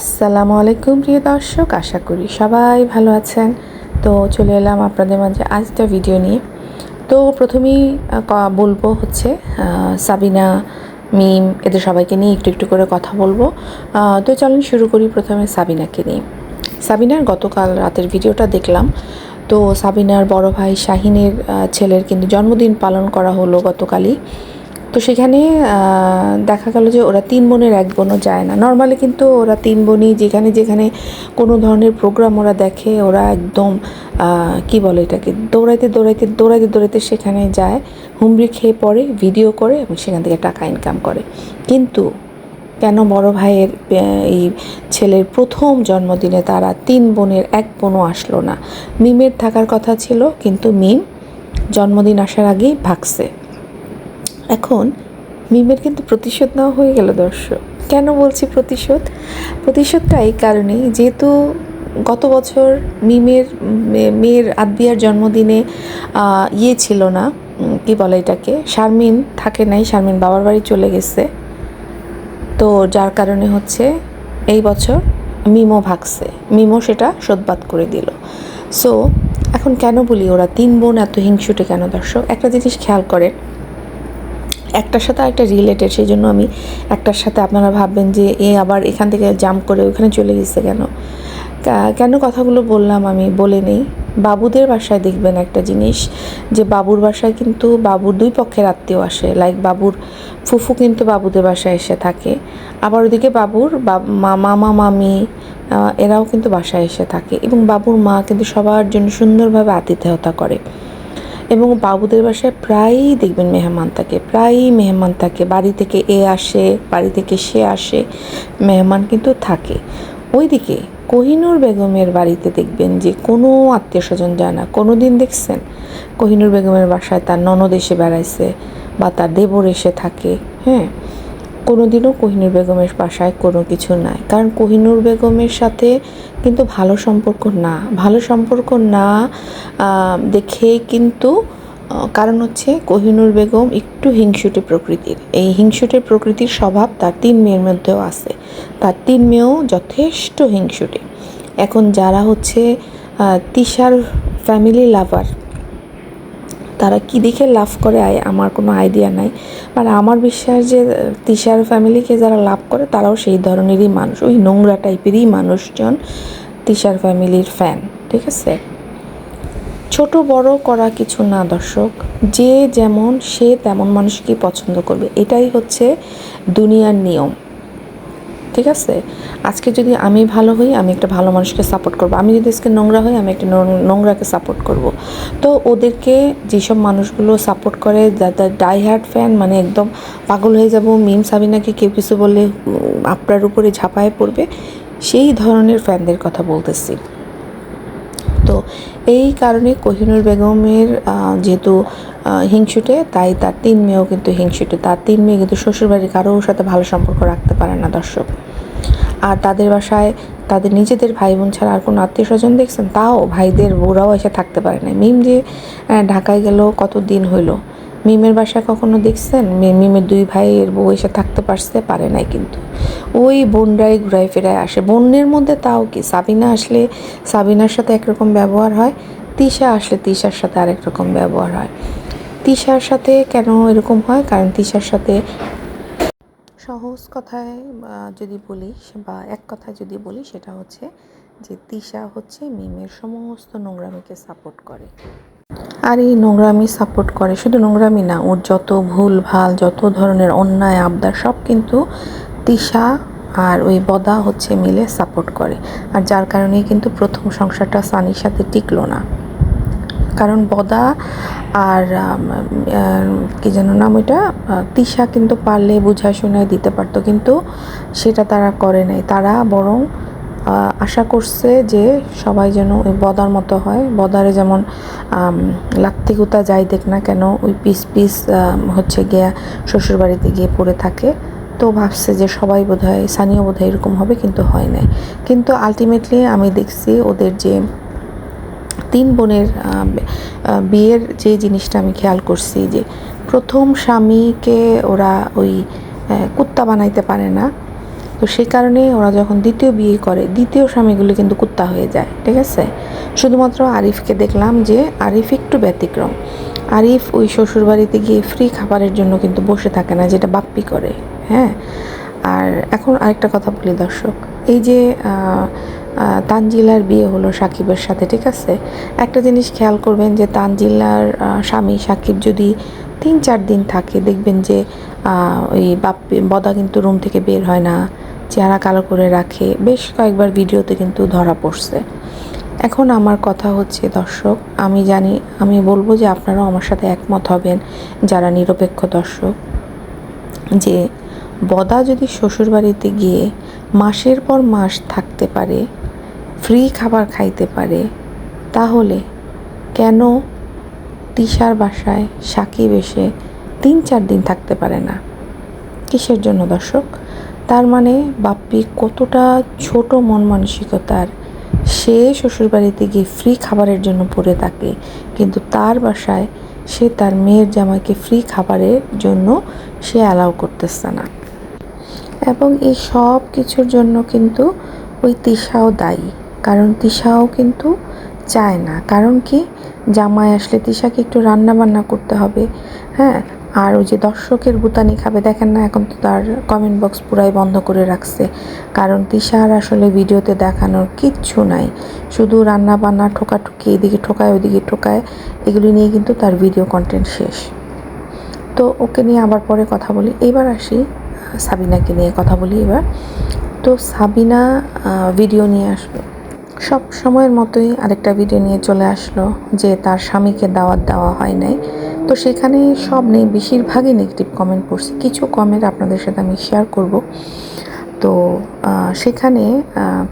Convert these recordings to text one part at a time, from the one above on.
আসসালামু আলাইকুম, প্রিয় দর্শক। আশা করি সবাই ভালো আছেন। তো চলে এলাম আপনাদের মাঝে আজটা ভিডিও নিয়ে। তো প্রথমেই বলব হচ্ছে সাবিনা, মিম, এদের সবাইকে নিয়ে একটু একটু করে কথা বলব। তো চলুন শুরু করি প্রথমে সাবিনাকে নিয়ে। সাবিনার গতকাল রাতের ভিডিওটা দেখলাম। তো সাবিনার বড় ভাই শাহিনের ছেলের কিন্তু জন্মদিন পালন করা হলো গতকালই। তো সেখানে দেখা গেল যে ওরা তিন বোনের এক বোনও যায় না। নর্মালি কিন্তু ওরা তিন বোনই যেখানে যেখানে কোনো ধরনের প্রোগ্রাম ওরা দেখে, ওরা একদম কি বলে এটাকে, দৌড়াইতে দৌড়াইতে দৌড়াইতে দৌড়াইতে সেখানে যায়, হুমড়ি খেয়ে পড়ে ভিডিও করে এবং সেখান থেকে টাকা ইনকাম করে। কিন্তু কেন বড় ভাইয়ের এই ছেলের প্রথম জন্মদিনে তারা তিন বোনের এক বোনও আসলো না? মিমের থাকার কথা ছিল, কিন্তু মিম জন্মদিন আসার আগেই ভাগছে। এখন মিমের কিন্তু প্রতিশোধ নেওয়া হয়ে গেল দর্শক। কেন বলছি প্রতিশোধ? প্রতিশোধটা এই কারণেই যেহেতু গত বছর মিমের মেয়ের আদবিয়ার জন্মদিনে ইয়ে ছিল না কি বলে এটাকে? শারমিন থাকে নাই, শারমিন বাবার বাড়ি চলে গেছে। তো যার কারণে হচ্ছে এই বছর মিমো ভাগছে। মিমো সেটা শোধবাদ করে দিল। সো এখন কেন বলি, ওরা তিন বোন, এত হিংসুটে কেন দর্শক? একটা জিনিস খেয়াল করেন একটার সাথে একটা রিলেটেড সেই জন্য আমি একটার সাথে আপনারা ভাববেন যে এ আবার এখান থেকে জাম্প করে ওখানে চলে গেছে কেন? কেন কথাগুলো বললাম আমি বলে নেই। বাবুদের বাসায় দেখবেন একটা জিনিস, যে বাবুর বাসায় কিন্তু বাবুর দুই পক্ষের আত্মীয় আসে। লাইক বাবুর ফুফু কিন্তু বাবুদের বাসায় এসে থাকে। আবার ওদিকে বাবুর মামা, মামি এরাও কিন্তু বাসায় এসে থাকে। এবং বাবুর মা কিন্তু সবার জন্য সুন্দরভাবে আতিথেয়তা করে। এবং বাবুদের বাসায় প্রায়ই দেখবেন মেহমান থাকে, প্রায়ই মেহমান থাকে। বাড়ি থেকে এ আসে, বাড়ি থেকে সে আসে, মেহমান কিন্তু থাকে। ওইদিকে কোহিনুর বেগমের বাড়িতে দেখবেন যে কোনো আত্মীয় স্বজন যায় না। কোনো দিন দেখছেন? কোহিনুর বেগমের বাসায় তার ননদ এসে বেড়াইছে বা তার দেবর এসে থাকে হ্যাঁ? কোনোদিনও কোহিনুর বেগমের বাসায় কোনো কিছু নাই। কারণ কোহিনুর বেগমের সাথে কিন্তু ভালো সম্পর্ক না। ভালো সম্পর্ক না দেখে কিন্তু কারণ হচ্ছে কোহিনুর বেগম একটু হিংসুটে প্রকৃতির। এই হিংসুটে প্রকৃতির স্বভাব তার তিন মেয়ের মধ্যেও আছে। তার তিন মেয়েও যথেষ্ট হিংসুটে। এখন যারা হচ্ছে তিশার ফ্যামিলি লাভার তারা কি দেখে লাভ করে আয় আমার কোনো আইডিয়া নাই। মানে আমার বিশ্বাস যে তিশার ফ্যামিলিকে যারা লাভ করে, তারাও সেই ধরনেরই মানুষ। ওই নোংরা টাইপেরই মানুষজন তিশার ফ্যামিলির ফ্যান ঠিক আছে? ছোট বড় করা কিছু না, দর্শক। যে যেমন, সে তেমন মানুষকেই পছন্দ করবে। এটাই হচ্ছে দুনিয়ার নিয়ম। ঠিক আছে? আজকে যদি আমি ভালো হই, আমি একটা ভালো মানুষকে সাপোর্ট করব। আমি যদি আজকে নোংরা হই, আমি একটা নোংরাকে সাপোর্ট করব। তো ওদেরকে যেসব মানুষগুলো সাপোর্ট করে যাদের ডাই হার্ট ফ্যান মানে একদম পাগল হয়ে যাব মিম সাবিনাকে কেউ কিছু বললে আপনার উপরে ঝাঁপায় পড়বে, সেই ধরনের ফ্যানদের কথা বলতেছি। তো এই কারণে কোহিনুর বেগমের যেহেতু হিংসুটে, তাই তার তিন মেয়েও কিন্তু হিংসুটে। তার তিন মেয়ে কিন্তু শ্বশুরবাড়ির কারোর সাথে ভালো সম্পর্ক রাখতে পারে না দর্শক। আর তাদের বাসায় তাদের নিজেদের ভাই বোন ছাড়া আর কোনো আত্মীয় স্বজন দেখছেন? তাও ভাইদের বউরাও এসে থাকতে পারে না মিম যে ঢাকায় গেল কত দিন হইল? মিমের বাসায় কখনো দেখছেন? মিমের দুই ভাইয়ের বউ এসে থাকতে পারছে, পারে নাই কিন্তু। ওই বোনরাই ঘুরায় ফেরায় আসে। বোনের মধ্যে তাও কি? সাবিনা আসলে সাবিনার সাথে একরকম ব্যবহার হয়? তিশা আসলে তিশার সাথে আরেক রকম ব্যবহার হয়। তিশার সাথে কেন এরকম হয়? কারণ তিশার সাথে সহজ কথায় যদি বলি বা এক কথায় যদি বলি সেটা হচ্ছে যে তিশা হচ্ছে মিমের সমস্ত নোংরামিকে সাপোর্ট করে। আর এই নোংরামি সাপোর্ট করে শুধু নোংরামি না, ওর যত ভুল, ভালো, যত ধরনের অন্যায়, আবদার, সব কিন্তু তিশা আর ওই বদা হচ্ছে মিলে সাপোর্ট করে। আর যার কারণেই কিন্তু প্রথম সংসারটা সানির সাথে টিকলো না। কারণ বদা আর কি যেন নাম ওইটা তিশা কিন্তু পারলে বুঝায় শুনায় দিতে পারতো কিন্তু সেটা তারা করে নাই। তারা বরং আশা করছে যে সবাই যেন ওই বদার মতো হয়। বদারে যেমন আম, লাত্তি যাই দেখ না কেন ওই পিস পিস হচ্ছে গিয়া শ্বশুরবাড়িতে গিয়ে পড়ে থাকে। তো ভাবছে যে সবাই বোধহয় সানিও বোধহয় এরকম হবে কিন্তু হয় নাই। কিন্তু আলটিমেটলি আমি দেখছি ওদের যে তিন বোনের বিয়ের যে জিনিসটা আমি খেয়াল করছি যে প্রথম স্বামীকে ওরা ওই কুত্তা বানাইতে পারে না। তো সেই কারণে ওরা যখন দ্বিতীয় বিয়ে করে, দ্বিতীয় স্বামীগুলো কিন্তু কুত্তা হয়ে যায়, ঠিক আছে? শুধুমাত্র আরিফকে দেখলাম যে আরিফ একটু ব্যতিক্রম। আরিফ ওই শ্বশুরবাড়িতে গিয়ে ফ্রি খাবারের জন্য কিন্তু বসে থাকে না, যেটা বাপ্পি করে হ্যাঁ? আর এখন আরেকটা কথা বলি দর্শক। এই যে তানজিলার বিয়ে হলো সাকিবের সাথে, ঠিক আছে? একটা জিনিস খেয়াল করবেন যে তানজিলার স্বামী সাকিব যদি তিন চার দিন থাকে, দেখবেন যে ওই বাপ্পি, বদা কিন্তু রুম থেকে বের হয় না, চেহারা কালো করে রাখে। বেশ কয়েকবার ভিডিওতে কিন্তু ধরা পড়ছে। এখন আমার কথা হচ্ছে, দর্শক, আমি জানি, আমি বলব যে আপনারাও আমার সাথে একমত হবেন, যারা নিরপেক্ষ দর্শক, যে বদা যদি শ্বশুরবাড়িতে গিয়ে মাসের পর মাস থাকতে পারে ফ্রি খাবার খাইতে পারে, তাহলে কেন তিশার বাসায় সাকিব এসে তিন চার দিন থাকতে পারে না? কিসের জন্য দর্শক? তার মানে বাপ্পি কতটা ছোট মন মানসিকতার, সে শ্বশুরবাড়িতে গিয়ে ফ্রি খাবারের জন্য পড়ে থাকে, কিন্তু তার বাসায় সে তার মেয়ের জামাইকে ফ্রি খাবারের জন্য সে অ্যালাউ করতেছে না। এবং এই সব কিছুর জন্য কিন্তু ওই তিশাও দায়ী। কারণ তিশাও কিন্তু চায় না। কারণ কি? জামাই আসলে তিশাকে একটু রান্না বান্না করতে হবে হ্যাঁ? আর ওই যে দর্শকের বুতানি খাবে, দেখেন না? এখন তো তার কমেন্ট বক্স পুরাই বন্ধ করে রাখছে। কারণ তিশার আসলে ভিডিওতে দেখানোর কিচ্ছু নাই। শুধু রান্না বান্না ঠোকাঠুকি, এদিকে ঠোকায়, ওইদিকে ঠোকায়, এগুলি নিয়ে কিন্তু তার ভিডিও কন্টেন্ট শেষ। তো ওকে নিয়ে আবার পরে কথা বলি। এবার আসি সাবিনাকে নিয়ে কথা বলি এবার। তো সাবিনা ভিডিও নিয়ে আসলো। সব সময়ের মতোই আরেকটা ভিডিও নিয়ে চলে আসলো যে তার স্বামীকে দাওয়াত দেওয়া হয় নাই। তো সেখানে সব নেই, বেশিরভাগই নেগেটিভ কমেন্ট পড়ছে। কিছু কমেন্ট আপনাদের সাথে আমি শেয়ার করব। তো সেখানে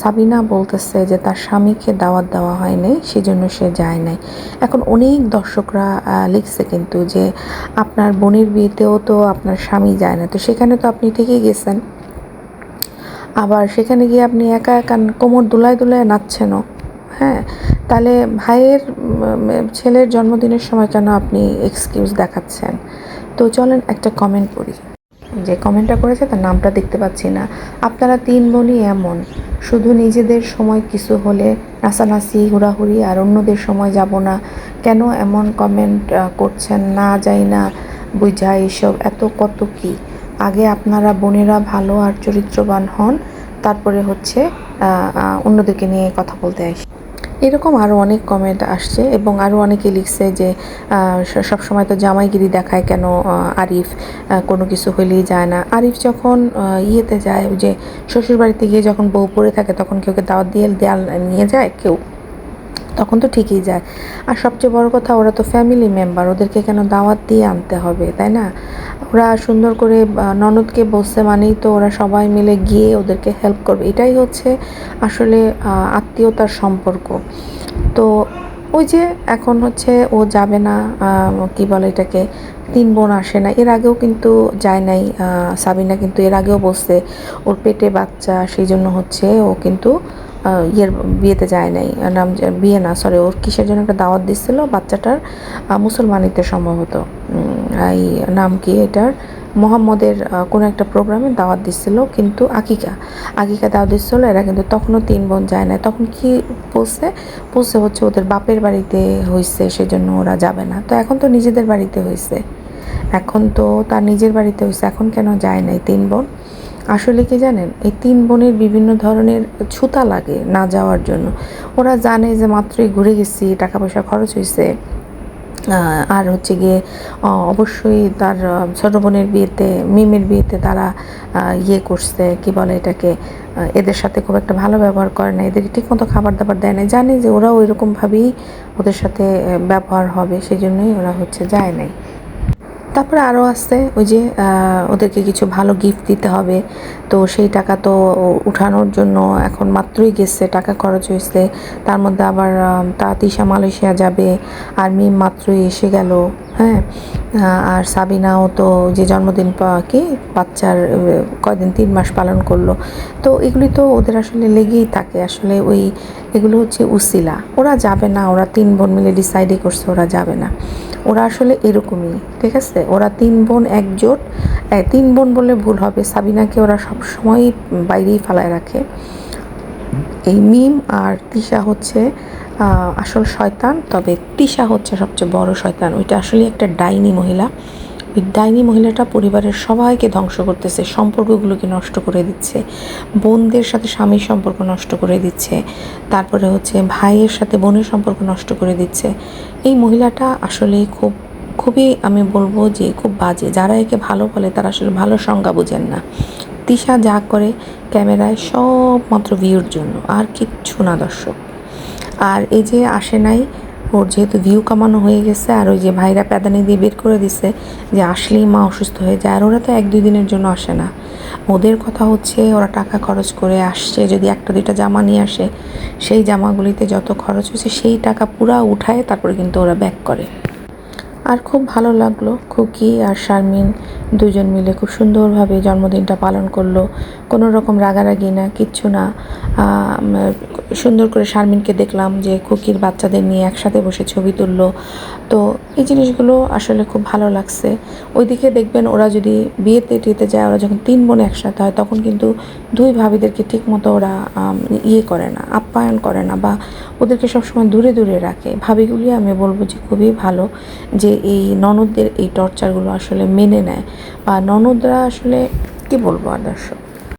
সাবিনা বলতেছে যে তার স্বামীকে দাওয়াত দেওয়া হয়নি সেজন্য সে যায় নাই। এখন অনেক দর্শকরা লিখছে কিন্তু যে আপনার বোনের বিয়েতেও তো আপনার স্বামী যায় না। তো সেখানে তো আপনি ঠিকই গেছেন। আবার সেখানে গিয়ে আপনি একা একা কোমর দুলায় দুলায় নাচছেনও। হ্যাঁ তাহলে ভাইয়ের ছেলের জন্মদিনের সময় কেন আপনি এক্সকিউজ দেখাচ্ছেন? তো চলেন একটা কমেন্ট করি। যে কমেন্টটা করেছে তার নামটা দেখতে পাচ্ছি না। আপনারা তিন বোনই এমন। শুধু নিজেদের সময় কিছু হলে নাচানাচি, হুড়াহুড়ি আর অন্যদের সময় যাব না। কেন এমন কমেন্ট করছেন না, যাই না বুঝা এসব, এত কত কি? আগে আপনারা বোনেরা ভালো আর চরিত্রবান হন, তারপরে হচ্ছে অন্যদেরকে নিয়ে কথা বলতে আসি। এরকম আরও অনেক কমেন্ট আসছে এবং আরও অনেকে লিখছে যে সব সময় তো জামাইগিরি দেখায় কেন আরিফ কোনো কিছু হইলেই যায় না। আরিফ যখন ইয়েতে যায় যে, শ্বশুরবাড়িতে গিয়ে যখন বউ পড়ে থাকে, তখন কেউ কে দাওয়াত দিয়ে দেয়াল নিয়ে যায়? কেউ। তখন তো ঠিকই যায়। আর সবচেয়ে বড় কথা, ওরা তো ফ্যামিলি মেম্বার ওদেরকে কেন দাওয়াত দিয়ে আনতে হবে, তাই না? ওরা সুন্দর করে ননদকে বসছে মানেই তো ওরা সবাই মিলে গিয়ে ওদেরকে হেল্প করবে। এটাই হচ্ছে আসলে আত্মীয়তার সম্পর্ক। তো ওই যে এখন হচ্ছে ও যাবে না কি বলে এটাকে, তিন বোন আসে না, এর আগেও কিন্তু যায় নাই সাবিনা কিন্তু এর আগেও বসছে ওর পেটে বাচ্চা, সেই জন্য হচ্ছে ও কিন্তু ইয়ের বিয়েতে যায় নাই, নাম বিয়ে না সরি ওর কিসের জন্য একটা দাওয়াত দিচ্ছিল? বাচ্চাটার মুসলমানিতে সম্ভবত। এই নাম কি এটার? মোহাম্মদের কোনো একটা প্রোগ্রামে দাওয়াত দিচ্ছিল, কিন্তু আকিকা। আকিকা দাওয়াত দিচ্ছিল, এরা কিন্তু তখনও তিন বোন যায় না তখন কি বলছে? বলছে হচ্ছে ওদের বাপের বাড়িতে হয়েছে সেজন্য ওরা যাবে না। তো এখন তো নিজেদের বাড়িতে হয়েছে এখন তো তার নিজের বাড়িতে হয়েছে এখন কেন যায় নাই তিন বোন? আসলে কি জানেন, এই তিন বোনের বিভিন্ন ধরনের ছুতা লাগে না যাওয়ার জন্য। ওরা জানে যে মাত্রই ঘুরে গেছি টাকা পয়সা খরচ হয়েছে আর হচ্ছে গিয়ে অবশ্যই তার ছোট বোনের বিয়েতে, মিমের বিয়েতে তারা ইয়ে করছে, কি বলে এটাকে এদের সাথে খুব একটা ভালো ব্যবহার করে না, এদেরকে ঠিকমতো খাবার দাবার দেয় না। জানে যে ওরাও ওইরকমভাবেই ওদের সাথে ব্যবহার হবে সেই জন্যই ওরা হচ্ছে যায় নাই। তারপরে আরও আসছে ওই যে ওদেরকে কিছু ভালো গিফট দিতে হবে। তো সেই টাকা তো উঠানোর জন্য এখন মাত্রই গেছে টাকা খরচ হয়েছে। তার মধ্যে আবার আহ, তা তিশা মালয়েশিয়া যাবে আর মিম মাত্রই এসে গেল হ্যাঁ। আর সাবিনাও তো যে জন্মদিন কি? বাচ্চার কয়দিন তিন মাস পালন করল। তো এগুলি তো ওদের আসলে লেগেই থাকে আসলে ওই এগুলো হচ্ছে উসিলা। ওরা যাবে না ওরা তিন বোন মিলে ডিসাইডই করছে ওরা যাবে না। ওরা আসলে এরকমই, ঠিক আছে? ওরা তিন বোন একজোট। তিন বোন বলে ভুল হবে। সাবিনাকে ওরা সবসময় বাইরেই ফালায় রাখে। এই মিম আর তিশা হচ্ছে আসল শয়তান। তবে তিশা হচ্ছে সবচেয়ে বড় শয়তান। ওইটা আসলে একটা ডাইনি মহিলা। ওই ডাইনি মহিলাটা পরিবারের সবাইকে ধ্বংস করতেছে, সম্পর্কগুলোকে নষ্ট করে দিচ্ছে, বোনদের সাথে স্বামীর সম্পর্ক নষ্ট করে দিচ্ছে, তারপরে হচ্ছে ভাইয়ের সাথে বোনের সম্পর্ক নষ্ট করে দিচ্ছে। এই মহিলাটা আসলে খুব, খুবই আমি বলব যে খুব বাজে। যারা একে ভালো বলে তারা আসলে ভালো সংজ্ঞা বোঝেন না। তিশা যা করে ক্যামেরায় সব মাত্র ভিউর জন্য, আর কিচ্ছু না দর্শক। আর এই যে আসে নাই ওর যেহেতু ভিউ কামানো হয়ে গেছে, আর ওই যে ভাইরা প্যাদানি দিয়ে বের করে দিছে যে আসলেই মা অসুস্থ হয়ে যায়, আর ওরা তো এক দুই দিনের জন্য আসে না। ওদের কথা হচ্ছে ওরা টাকা খরচ করে আসছে, যদি একটা দুইটা জামা নিয়ে আসে, সেই জামাগুলিতে যত খরচ হয়েছে সেই টাকা পুরা উঠায় তারপরে কিন্তু ওরা ব্যাক করে। আর খুব ভালো লাগল। খুকি আর শারমিন দুজন মিলে খুব সুন্দরভাবে জন্মদিনটা পালন করল। কোনো রকম রাগারাগি না, কিচ্ছু না। সুন্দর করে শারমিনকে দেখলাম যে খুকির বাচ্চাদের নিয়ে একসাথে বসে ছবি তুললো। তো এই জিনিসগুলো আসলে খুব ভালো লাগছে। ওইদিকে দেখবেন ওরা যদি বিয়েতে টিয়েতে যায়, ওরা যখন তিন বোন একসাথে হয়, তখন কিন্তু দুই ভাবিদেরকে ঠিক মতো ওরা ইয়ে করে না, আপ্যায়ন করে না বা ওদেরকে সবসময় দূরে দূরে রাখে। ভাবিগুলি আমি বলব যে খুবই ভালো যে এই ননদদের এই টর্চারগুলো আসলে মেনে নেয়। বা ননদরা আসলে কি বলব আর দর্শক?